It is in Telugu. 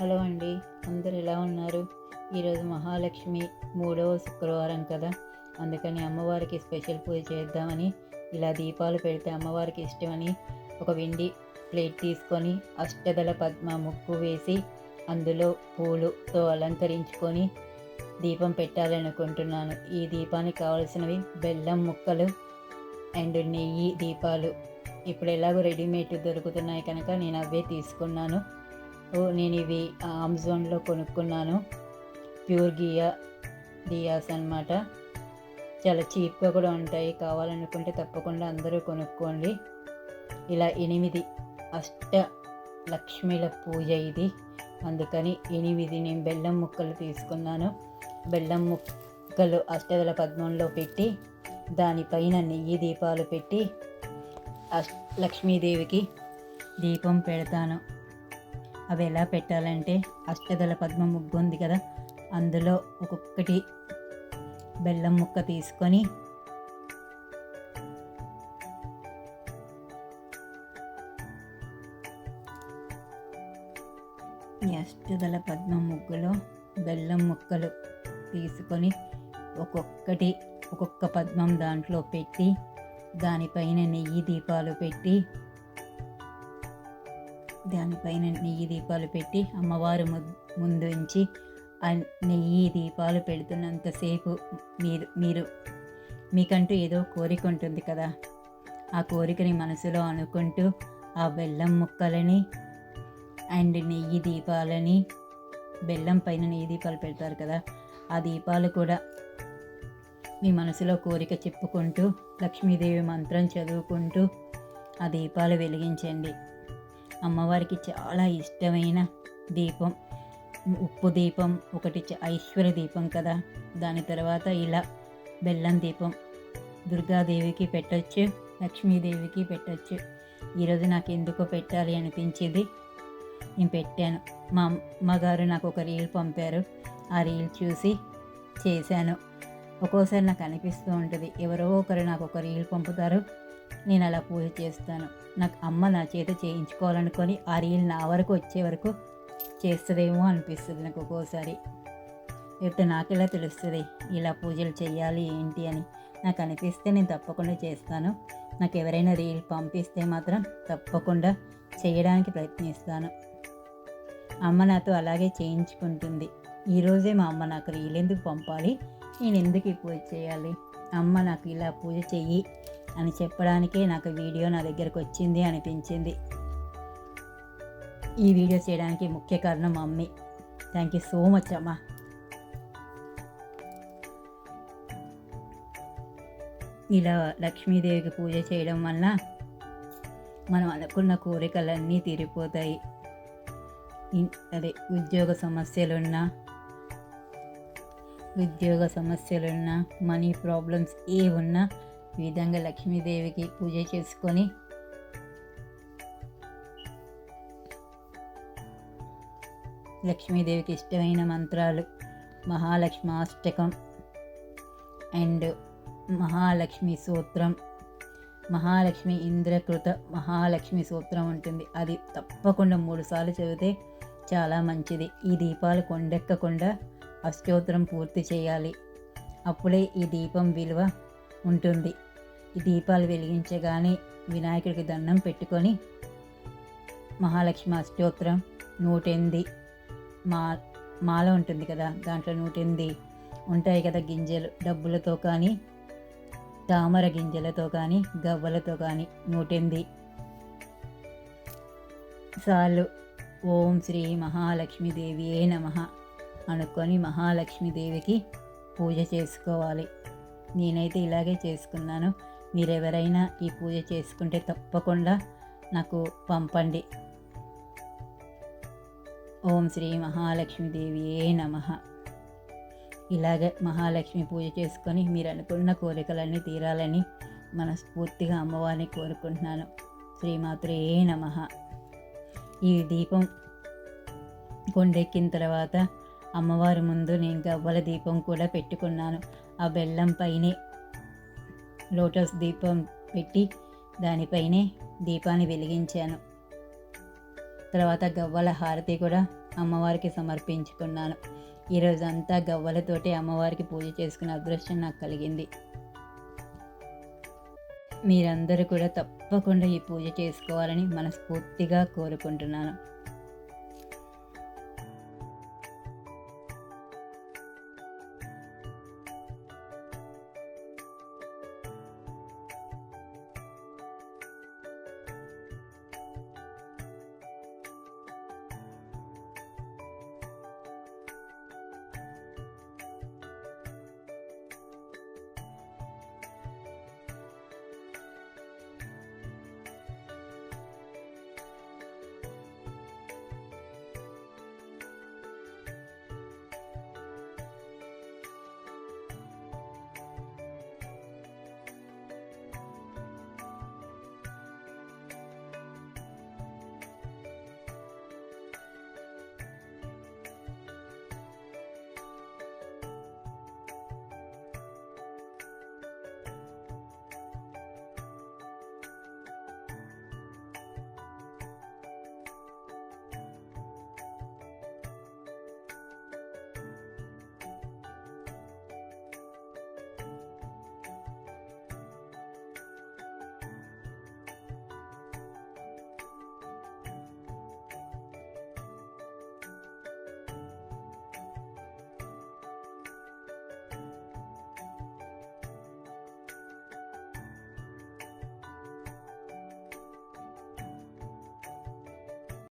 హలో అండి. అందరు ఎలా ఉన్నారు? ఈరోజు మహాలక్ష్మి మూడవ శుక్రవారం కదా. అందుకని అమ్మవారికి స్పెషల్ పూజ చేద్దామని ఇలా దీపాలు పెడితే అమ్మవారికి ఇష్టమని ఒక వెండి ప్లేట్ తీసుకొని అష్టదళ పద్మ ముక్కు వేసి అందులో పూలుతో అలంకరించుకొని దీపం పెట్టాలనుకుంటున్నాను. ఈ దీపానికి కావలసినవి బెల్లం ముక్కలు అండ్ నెయ్యి దీపాలు. ఇప్పుడు ఎలాగో రెడీమేడ్ దొరుకుతున్నాయి కనుక నేను అవే తీసుకున్నాను. నేను ఇవి అమెజాన్లో కొనుక్కున్నాను. ప్యూర్ గియా దియాస్ అనమాట చాలా చీప్గా కూడా ఉంటాయి. కావాలనుకుంటే తప్పకుండా అందరూ కొనుక్కోండి. ఇలా ఎనిమిది అష్ట లక్ష్మిల పూజ ఇది. అందుకని ఎనిమిది నేను బెల్లం ముక్కలు తీసుకున్నాను. బెల్లం ముక్కలు అష్టదల పద్మంలో పెట్టి దానిపైన నెయ్యి దీపాలు పెట్టి అష్ లక్ష్మీదేవికి దీపం పెడతాను. అవి ఎలా పెట్టాలంటే అష్టదళ పద్మ ముగ్గు ఉంది కదా అందులో ఒక్కొక్కటి బెల్లం ముక్క తీసుకొని ఈ అష్టదళ పద్మ ముగ్గులో బెల్లం ముక్కలు తీసుకొని ఒక్కొక్కటి ఒక్కొక్క పద్మం దాంట్లో పెట్టి దానిపైన నెయ్యి దీపాలు పెట్టి దానిపైన నెయ్యి దీపాలు పెట్టి అమ్మవారు ముందు ఉంచి ఆ నెయ్యి దీపాలు పెడుతున్నంతసేపు మీరు మీరు మీకంటూ ఏదో కోరిక ఉంటుంది కదా. ఆ కోరికని మనసులో అనుకుంటూ ఆ బెల్లం ముక్కలని అండ్ నెయ్యి దీపాలని బెల్లం పైన నెయ్యి దీపాలు పెడతారు కదా ఆ దీపాలు కూడా మీ మనసులో కోరిక చెప్పుకుంటూ లక్ష్మీదేవి మంత్రం చదువుకుంటూ ఆ దీపాలు వెలిగించండి. అమ్మవారికి చాలా ఇష్టమైన దీపం. ఉప్పు దీపం ఒకటి ఐశ్వర్య దీపం కదా. దాని తర్వాత ఇలా బెల్లం దీపం. దుర్గాదేవికి పెట్టచ్చు లక్ష్మీదేవికి పెట్టచ్చు. ఈరోజు నాకు ఎందుకో పెట్టాలి అనిపించింది. నేను పెట్టాను. మా అమ్మగారు నాకు ఒక రీల్ పంపారు. ఆ రీల్ చూసి చేశాను. ఒక్కోసారి నాకు అనిపిస్తూ ఉంటుంది. ఎవరో ఒకరు నాకు ఒక రీల్ పంపుతారు. నేను అలా పూజ చేస్తాను. నాకు అమ్మ నా చేత చేయించుకోవాలనుకొని ఆ రీల్ నా వరకు వచ్చే వరకు చేస్తుందేమో అనిపిస్తుంది నాకు ఒక్కోసారి. ఇప్పుడు నాకు ఇలా తెలుస్తుంది? ఇలా పూజలు చేయాలి ఏంటి అని. నాకు అనిపిస్తే నేను తప్పకుండా చేస్తాను. నాకు ఎవరైనా రీల్ పంపిస్తే మాత్రం తప్పకుండా చేయడానికి ప్రయత్నిస్తాను. అమ్మ నాతో అలాగే చేయించుకుంటుంది. ఈరోజే మా అమ్మ నాకు రీల్ ఎందుకు పంపాలి? నేను ఎందుకు ఈ పూజ చేయాలి? అమ్మ నాకు ఇలా పూజ చెయ్యి. అని చెప్పడానికి నాకు వీడియో నా దగ్గరకు వచ్చింది అనిపించింది. ఈ వీడియో చేయడానికి ముఖ్య కారణం mummy. Thank you so much అమ్మా. ఇలా లక్ష్మీదేవికి పూజ చేయడం వల్ల మనం అనుకున్న కోరికలన్నీ తీరిపోతాయి. అదే ఉద్యోగ సమస్యలున్నా ఉద్యోగ సమస్యలున్నా మనీ ప్రాబ్లమ్స్ ఏ ఉన్నా ఈ విధంగా లక్ష్మీదేవికి పూజ చేసుకొని లక్ష్మీదేవికి ఇష్టమైన మంత్రాలు మహాలక్ష్మి అష్టకం అండ్ మహాలక్ష్మి సూత్రం మహాలక్ష్మి ఇంద్రకృత మహాలక్ష్మి సూత్రం ఉంటుంది. అది తప్పకుండా మూడుసార్లు చదివితే చాలా మంచిది. ఈ దీపాలు కొండెక్కకుండా అష్టోత్తరం పూర్తి చేయాలి. అప్పుడే ఈ దీపం విలువ ఉంటుంది. దీపాలు వెలిగించగానే వినాయకుడికి దండం పెట్టుకొని మహాలక్ష్మి అష్టోత్తరం నూటెనిమిది మా మాల ఉంటుంది కదా దాంట్లో నూటెనిమిది ఉంటాయి కదా గింజలు డబ్బులతో కానీ తామర గింజలతో కానీ గవ్వలతో కానీ నూటెనిమిది. సార్లు ఓం శ్రీ మహాలక్ష్మీదేవియే నమ అనుకొని మహాలక్ష్మీదేవికి పూజ చేసుకోవాలి. నేనైతే ఇలాగే చేసుకున్నాను. మీరెవరైనా ఈ పూజ చేసుకుంటే తప్పకుండా నాకు పంపండి. ఓం శ్రీ మహాలక్ష్మీదేవియే నమ. ఇలాగే మహాలక్ష్మి పూజ చేసుకొని మీరు అనుకున్న కోరికలన్నీ తీరాలని మనస్ఫూర్తిగా అమ్మవారిని కోరుకుంటున్నాను. శ్రీమాత్రే నమ. ఈ దీపం కొండెక్కిన తర్వాత అమ్మవారి ముందు నేను గవ్వల దీపం కూడా పెట్టుకున్నాను. ఆ బెల్లం పైనే లోటస్ దీపం పెట్టి దానిపైనే దీపాన్ని వెలిగించాను. తర్వాత గవ్వల హారతి కూడా అమ్మవారికి సమర్పించుకున్నాను. ఈరోజంతా గవ్వలతోటి అమ్మవారికి పూజ చేసుకునే అదృష్టం నాకు కలిగింది. మీరందరూ కూడా తప్పకుండా ఈ పూజ చేసుకోవాలని మనస్ఫూర్తిగా కోరుకుంటున్నాను.